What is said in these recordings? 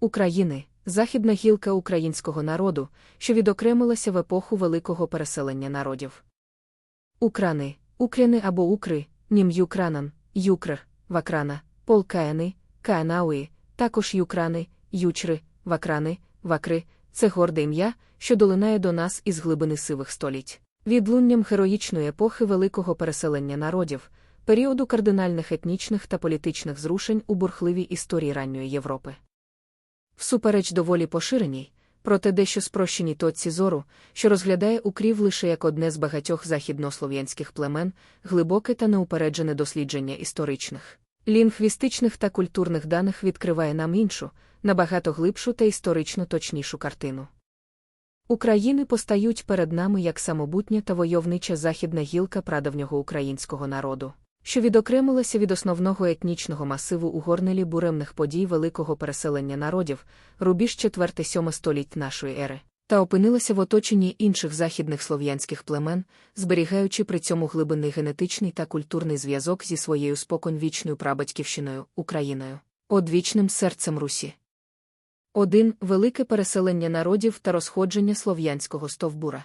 України західна гілка українського народу, що відокремилася в епоху великого переселення народів. Украни, укряни або укри, нім юкранан, юкр, вакрана, полкаяни, каанауї, також юкрани, ючри, вакрани, вакри це горде ім'я, що долинає до нас із глибини сивих століть. Відлунням героїчної епохи великого переселення народів, періоду кардинальних етнічних та політичних зрушень у бурхливій історії ранньої Європи. Всупереч доволі поширеній, проте дещо спрощеній точці зору, що розглядає укрів лише як одне з багатьох західнослов'янських племен, глибоке та неупереджене дослідження історичних, лінгвістичних та культурних даних відкриває нам іншу, набагато глибшу та історично точнішу картину. України постають перед нами як самобутня та войовнича західна гілка прадавнього українського народу що відокремилася від основного етнічного масиву у горнелі буремних подій великого переселення народів, рубіж 4-7 століть нашої ери, та опинилася в оточенні інших західних слов'янських племен, зберігаючи при цьому глибинний генетичний та культурний зв'язок зі своєю споконвічною прабатьківщиною Україною, одвічним серцем Русі. Один велике переселення народів та розходження слов'янського стовбура.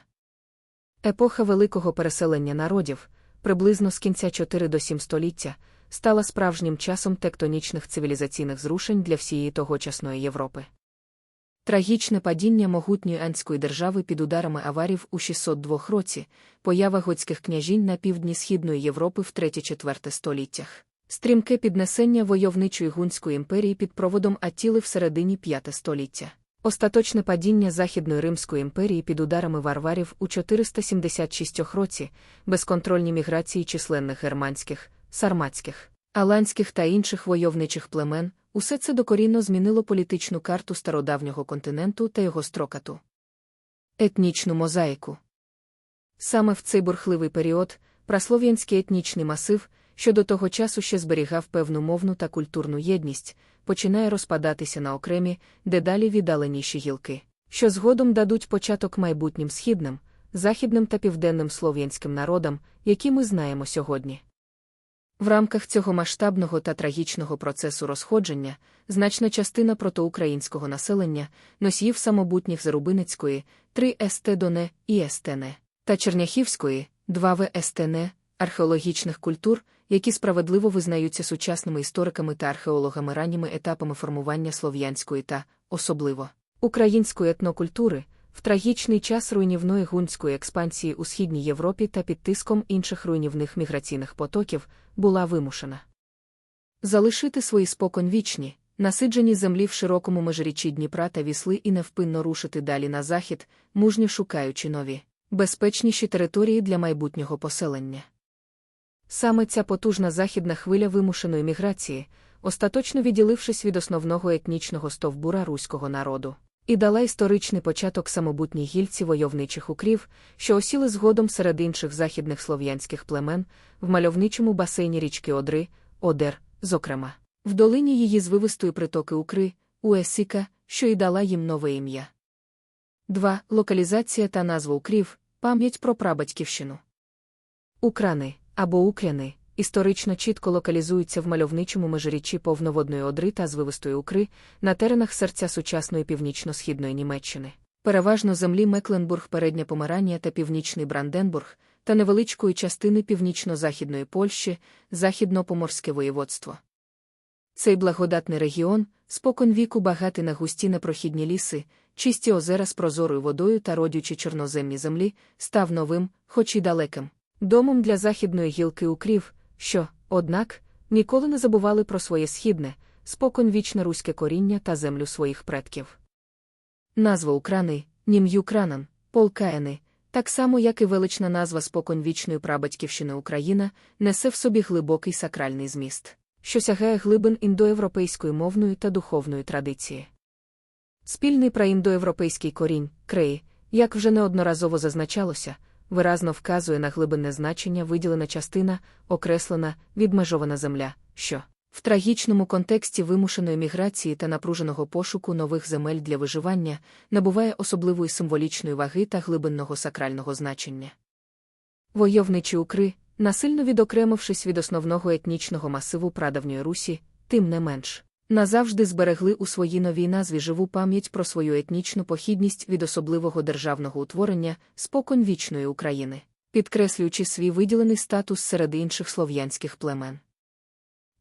Епоха великого переселення народів приблизно з кінця 4 до 7 століття, стала справжнім часом тектонічних цивілізаційних зрушень для всієї тогочасної Європи. Трагічне падіння могутньої анської держави під ударами аварів у 602 році, поява готських княжінь на півдні Східної Європи в 3-4 століттях, стрімке піднесення войовничої гунської імперії під проводом Аттіли в середині 5 століття. Остаточне падіння Західної Римської імперії під ударами варварів у 476 році, безконтрольні міграції численних германських, сарматських, аланських та інших войовничих племен, усе це докорінно змінило політичну карту стародавнього континенту та його строкату. Етнічну мозаїку. Саме в цей бурхливий період праслов'янський етнічний масив, що до того часу ще зберігав певну мовну та культурну єдність, починає розпадатися на окремі, дедалі віддаленіші гілки, що згодом дадуть початок майбутнім східним, західним та південним слов'янським народам, які ми знаємо сьогодні. В рамках цього масштабного та трагічного процесу розходження значна частина протоукраїнського населення, носіїв самобутніх Зарубиницької, 3 СТ Доне і СТН, та Черняхівської, 2 В СТН, археологічних культур, які справедливо визнаються сучасними істориками та археологами ранніми етапами формування слов'янської та, особливо, української етнокультури, в трагічний час руйнівної гунської експансії у Східній Європі та під тиском інших руйнівних міграційних потоків, була вимушена. Залишити свої спокон вічні, насиджені землі в широкому межиріччі Дніпра та вісли і невпинно рушити далі на захід, мужньо шукаючи нові, безпечніші території для майбутнього поселення. Саме ця потужна західна хвиля вимушеної міграції, остаточно відділившись від основного етнічного стовбура руського народу, і дала історичний початок самобутній гільці войовничих укрів, що осіли згодом серед інших західних слов'янських племен, в мальовничому басейні річки Одри, Одер, зокрема, в долині її звивистої притоки Укри, Уесіка, що й дала їм нове ім'я. 2. Локалізація та назва укрів, пам'ять про прабатьківщину. Украни або укряни, історично чітко локалізуються в мальовничому межиріччі повноводної одри та звивистої укри на теренах серця сучасної північно-східної Німеччини, переважно землі Мекленбург, Передня Померанія та Північний Бранденбург, та невеличкої частини північно-західної Польщі, Західно-Поморське воєводство. Цей благодатний регіон, спокон віку багатий на густі непрохідні ліси, чисті озера з прозорою водою та родючі чорноземні землі, став новим, хоч і далеким домом для західної гілки укрів, що, однак, ніколи не забували про своє східне, споконвічне руське коріння та землю своїх предків. Назва Украни, Нім'юкранан, Полкаени, так само як і велична назва споконвічної прабатьківщини Україна, несе в собі глибокий сакральний зміст, що сягає глибин індоєвропейської мовної та духовної традиції. Спільний праіндоєвропейський корінь, креї, як вже неодноразово зазначалося, виразно вказує на глибинне значення виділена частина, окреслена, відмежована земля, що? В трагічному контексті вимушеної міграції та напруженого пошуку нових земель для виживання набуває особливої символічної ваги та глибинного сакрального значення. Войовничі укри, насильно відокремившись від основного етнічного масиву прадавньої Русі, тим не менш, назавжди зберегли у своїй новій назві живу пам'ять про свою етнічну похідність від особливого державного утворення споконь вічної України, підкреслюючи свій виділений статус серед інших слов'янських племен.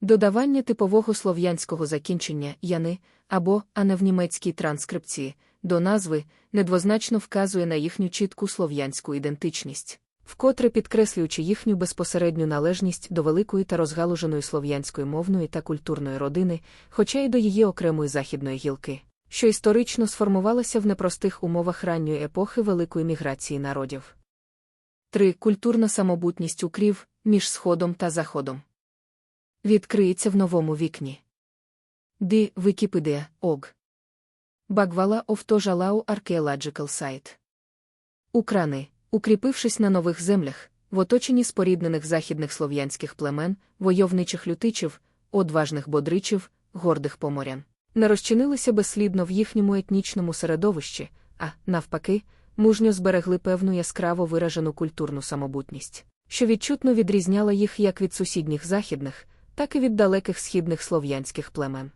Додавання типового слов'янського закінчення яни або а не в німецькій транскрипції до назви недвозначно вказує на їхню чітку слов'янську ідентичність, вкотре підкреслюючи їхню безпосередню належність до великої та розгалуженої слов'янської мовної та культурної родини, хоча й до її окремої західної гілки, що історично сформувалася в непростих умовах ранньої епохи великої міграції народів. 3. Культурна самобутність укрів між Сходом та Заходом. Відкриється в новому вікні. Ди Вікіпедія ОГ. Багвала Овтожалау Archaeological Site. Украни, укріпившись на нових землях, в оточенні споріднених західних слов'янських племен, войовничих лютичів, одважних бодричів, гордих поморян, не розчинилися безслідно в їхньому етнічному середовищі, а, навпаки, мужньо зберегли певну яскраво виражену культурну самобутність, що відчутно відрізняла їх як від сусідніх західних, так і від далеких східних слов'янських племен.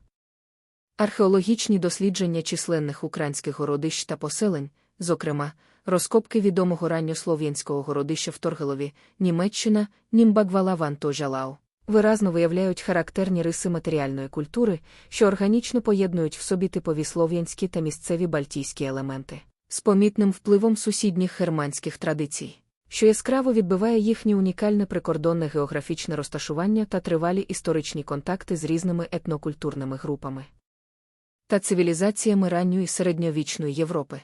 Археологічні дослідження численних українських городищ та поселень, зокрема, розкопки відомого ранньослов'янського городища в Торгелові, Німеччина, Німбагвала Вантожалау, виразно виявляють характерні риси матеріальної культури, що органічно поєднують в собі типові слов'янські та місцеві бальтійські елементи, з помітним впливом сусідніх германських традицій що яскраво відбиває їхнє унікальне прикордонне географічне розташування та тривалі історичні контакти з різними етнокультурними групами та цивілізаціями ранньої середньовічної Європи.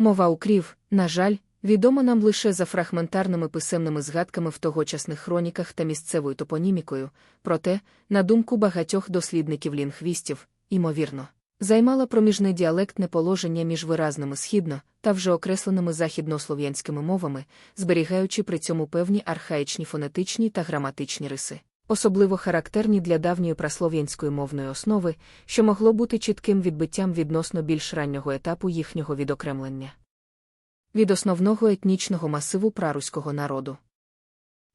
Мова укрів, на жаль, відома нам лише за фрагментарними писемними згадками в тогочасних хроніках та місцевою топонімікою, проте, на думку багатьох дослідників лінгвістів, імовірно займала проміжне діалектне положення між виразними східно та вже окресленими західнослов'янськими мовами, зберігаючи при цьому певні архаїчні фонетичні та граматичні риси, особливо характерні для давньої праслов'янської мовної основи, що могло бути чітким відбиттям відносно більш раннього етапу їхнього відокремлення. Від основного етнічного масиву праруського народу.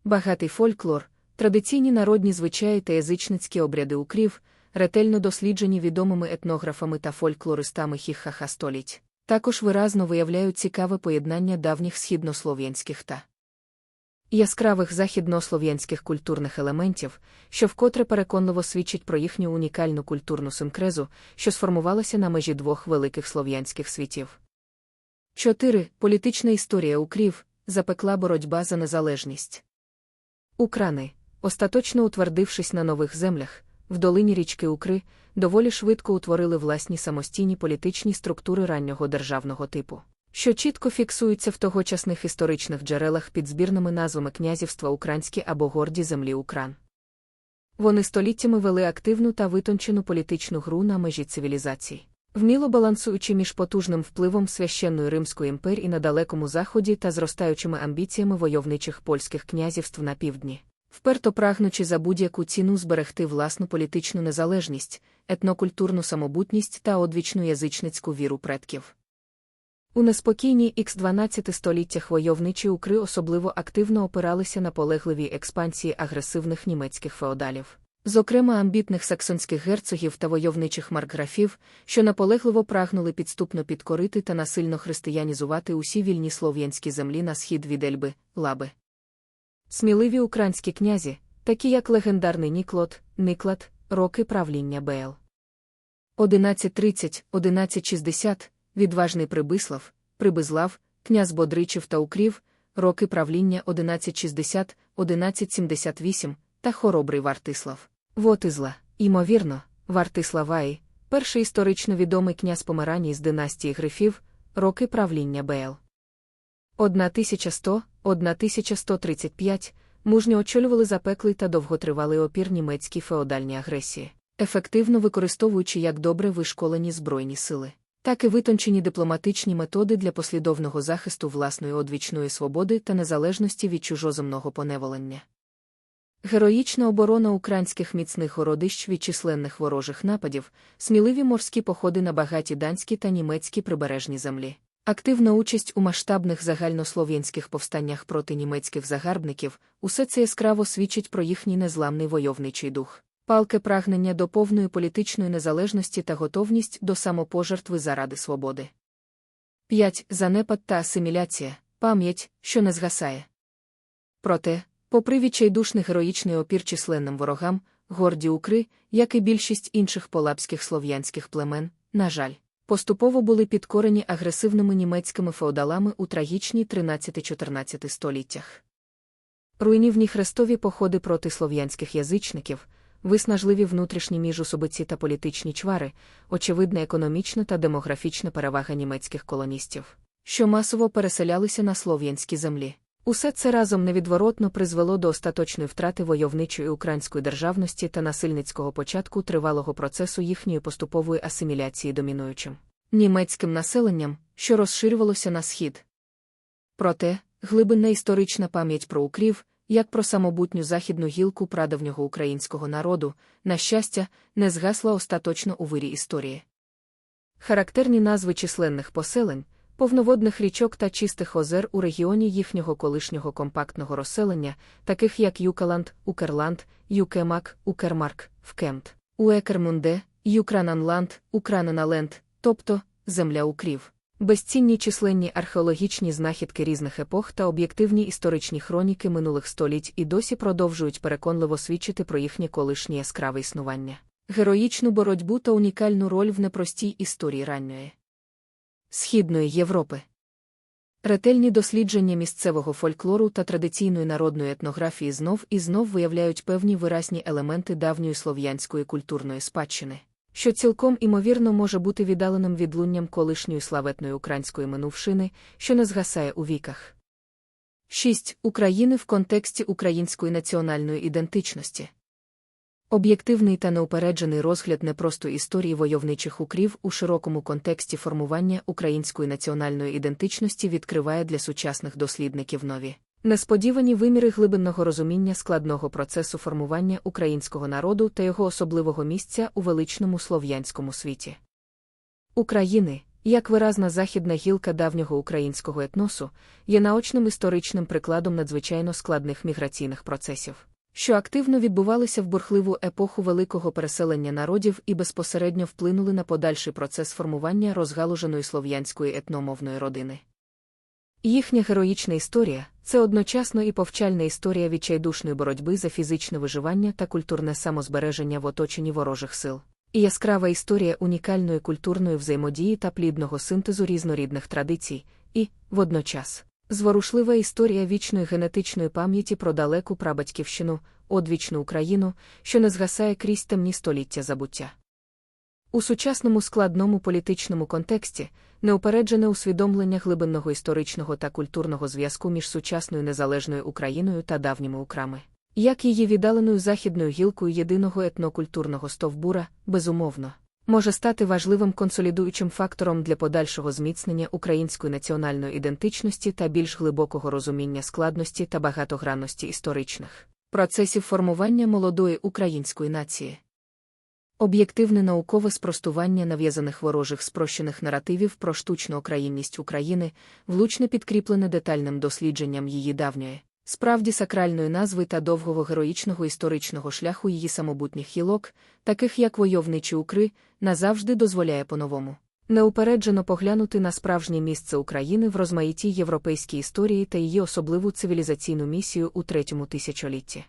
Багатий фольклор, традиційні народні звичаї та язичницькі обряди укрів – ретельно досліджені відомими етнографами та фольклористами хіхаха століть, також виразно виявляють цікаве поєднання давніх східнослов'янських та яскравих західнослов'янських культурних елементів, що вкотре переконливо свідчить про їхню унікальну культурну синкрезу, що сформувалася на межі двох великих слов'янських світів. 4. Політична історія укрів запекла боротьба за незалежність. Украни, остаточно утвердившись на нових землях, в долині річки Укри доволі швидко утворили власні самостійні політичні структури раннього державного типу, що чітко фіксуються в тогочасних історичних джерелах під збірними назвами князівства Українські або горді землі Укран. Вони століттями вели активну та витончену політичну гру на межі цивілізацій, вміло балансуючи між потужним впливом священної Римської імперії на далекому заході та зростаючими амбіціями войовничих польських князівств на півдні вперто прагнучи за будь-яку ціну зберегти власну політичну незалежність, етнокультурну самобутність та одвічну язичницьку віру предків. У неспокійні х 12 століттях войовничі укри особливо активно опиралися на полегливі експансії агресивних німецьких феодалів, зокрема амбітних саксонських герцогів та войовничих маркграфів, що наполегливо прагнули підступно підкорити та насильно християнізувати усі вільні слов'янські землі на схід від Ельби, Лаби. Сміливі українські князі, такі як легендарний Ніклот, Никлад, роки правління БЛ. 1130, 1160, відважний Прибислав, Прибизлав, князь Бодричів та Укрів, роки правління 1160, 1178 та хоробрий Вартислав. Вотизла, ймовірно, Вартиславаї, перший історично відомий князь Помераній з династії Грифів, роки правління БЛ. 1100, 1135 мужньо очолювали запеклий та довготривалий опір німецькій феодальній агресії, ефективно використовуючи як добре вишколені збройні сили, так і витончені дипломатичні методи для послідовного захисту власної одвічної свободи та незалежності від чужоземного поневолення. Героїчна оборона українських міцних городищ від численних ворожих нападів, сміливі морські походи на багаті данські та німецькі прибережні землі. Активна участь у масштабних загальнослов'янських повстаннях проти німецьких загарбників, усе це яскраво свідчить про їхній незламний войовничий дух, палке прагнення до повної політичної незалежності та готовність до самопожертви заради свободи. 5. Занепад та асиміляція, пам'ять, що не згасає. Проте, попри відчайдушний героїчний опір численним ворогам, горді укри, як і більшість інших полапських слов'янських племен, на жаль, поступово були підкорені агресивними німецькими феодалами у трагічній 13-14 століттях. Руйнівні хрестові походи проти слов'янських язичників, виснажливі внутрішні міжусобиці та політичні чвари, очевидна економічна та демографічна перевага німецьких колоністів, що масово переселялися на слов'янські землі. Усе це разом невідворотно призвело до остаточної втрати войовничої української державності та насильницького початку тривалого процесу їхньої поступової асиміляції домінуючим німецьким населенням, що розширювалося на схід. Проте, глибинна історична пам'ять про укрів, як про самобутню західну гілку прадавнього українського народу, на щастя, не згасла остаточно у вирі історії. Характерні назви численних поселень, повноводних річок та чистих озер у регіоні їхнього колишнього компактного розселення, таких як Юкаланд, Укерланд, Юкемак, Укермарк, Вкемт, Уекермунде, Юкрананланд, Украненаленд, тобто земля укрів. Безцінні численні археологічні знахідки різних епох та об'єктивні історичні хроніки минулих століть і досі продовжують переконливо свідчити про їхнє колишнє яскраве існування, героїчну боротьбу та унікальну роль в непростій історії ранньої Східної Європи. Ретельні дослідження місцевого фольклору та традиційної народної етнографії знов і знов виявляють певні виразні елементи давньої слов'янської культурної спадщини що цілком імовірно може бути віддаленим відлунням колишньої славетної української минувшини, що не згасає у віках. 6. України в контексті української національної ідентичності. Об'єктивний та неупереджений розгляд не просто історії войовничих укрів у широкому контексті формування української національної ідентичності відкриває для сучасних дослідників нові Несподівані виміри глибинного розуміння складного процесу формування українського народу та його особливого місця у величному слов'янському світі. України, як виразна західна гілка давнього українського етносу, є наочним історичним прикладом надзвичайно складних міграційних процесів, що активно відбувалися в бурхливу епоху великого переселення народів і безпосередньо вплинули на подальший процес формування розгалуженої слов'янської етномовної родини. Їхня героїчна історія це одночасно і повчальна історія відчайдушної боротьби за фізичне виживання та культурне самозбереження в оточенні ворожих сил, і яскрава історія унікальної культурної взаємодії та плідного синтезу різнорідних традицій, і, водночас, зворушлива історія вічної генетичної пам'яті про далеку прабатьківщину, одвічну Україну, що не згасає крізь темні століття забуття. У сучасному складному політичному контексті неупереджене усвідомлення глибинного історичного та культурного зв'язку між сучасною незалежною Україною та давніми украми, як її віддаленою західною гілкою єдиного етнокультурного стовбура, безумовно, може стати важливим консолідуючим фактором для подальшого зміцнення української національної ідентичності та більш глибокого розуміння складності та багатогранності історичних процесів формування молодої української нації. Об'єктивне наукове спростування нав'язаних ворожих спрощених наративів про штучну окраїнність України, влучне підкріплене детальним дослідженням її давньої, справді сакральної назви та довгого героїчного історичного шляху її самобутніх хілок, таких як войовничі укри, назавжди дозволяє по-новому. Неупереджено поглянути на справжнє місце України в розмаїтій європейській історії та її особливу цивілізаційну місію у третьому тисячолітті.